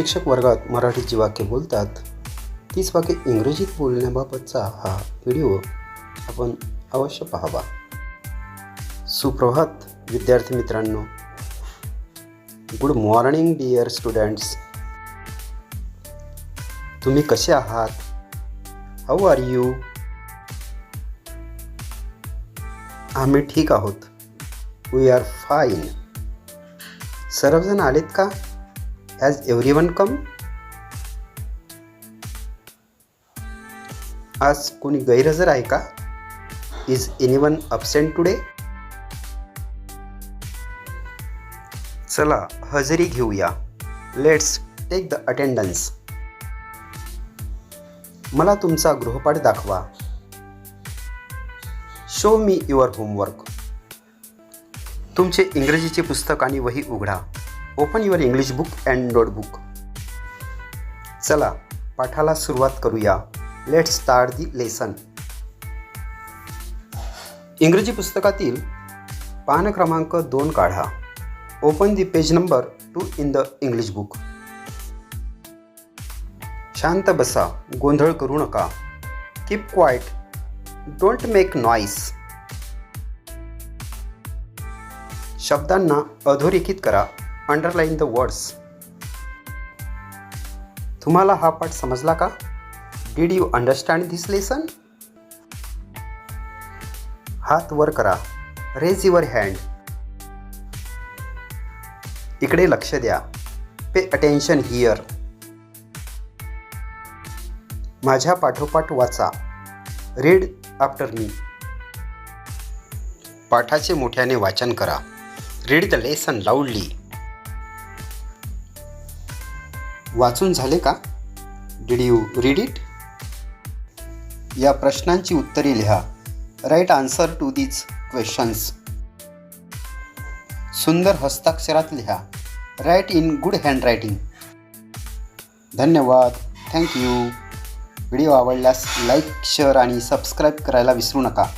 शिक्षक वर्गात मराठीची वाक्य बोलतात. तीच वाक्य इंग्रजीत बोलण्याबाबतचा हा व्हिडिओ आपण अवश्य पाहावा. सुप्रभात विद्यार्थी मित्रांनो. Good morning dear students. तुम्ही कसे आहात? हाऊ आर यू आम्ही ठीक आहोत. वी आर फाईन सर्वजण आलेत का? Has everyone come? कम आज कोणी गैरहजर आहे का? Is any one absent today चला हजेरी घेऊया. लेट्स टेक द अटेंडन्स मला तुमचा गृहपाठ दाखवा. शो मी युअर होमवर्क तुमचे इंग्रजीचे पुस्तक आणि वही उघडा. Open your English book and notebook चला पाठाला सुरुवात करूया. लेट स्टार्ट दी लेसन इंग्रजी पुस्तकातील पान क्रमांक दोन काढा. Open the page number two in the English book शांत बसा गोंधळ करू नका. Keep quiet don't make noise शब्दांना अधोरेखित करा. अंडरलाईन द वर्ड्स तुम्हाला हा पाठ समजला का? Did you understand this lesson हात वर करा. रेज युअर हँड इकडे लक्ष द्या. पे अटेन्शन हिअर माझ्या पाठोपाठ वाचा. रीड आफ्टर मी पाठाचे मोठ्याने वाचन करा. रीड द लेसन लाऊडली वाचून झाले का? डिड यू रीड इट या प्रश्नांची उत्तरे लिहा. Write answer to these questions सुंदर हस्ताक्षरात लिहा. राईट इन गुड हँडरायटिंग धन्यवाद. थँक्यू व्हिडिओ आवडल्यास लाईक शेअर आणि सबस्क्राईब करायला विसरू नका.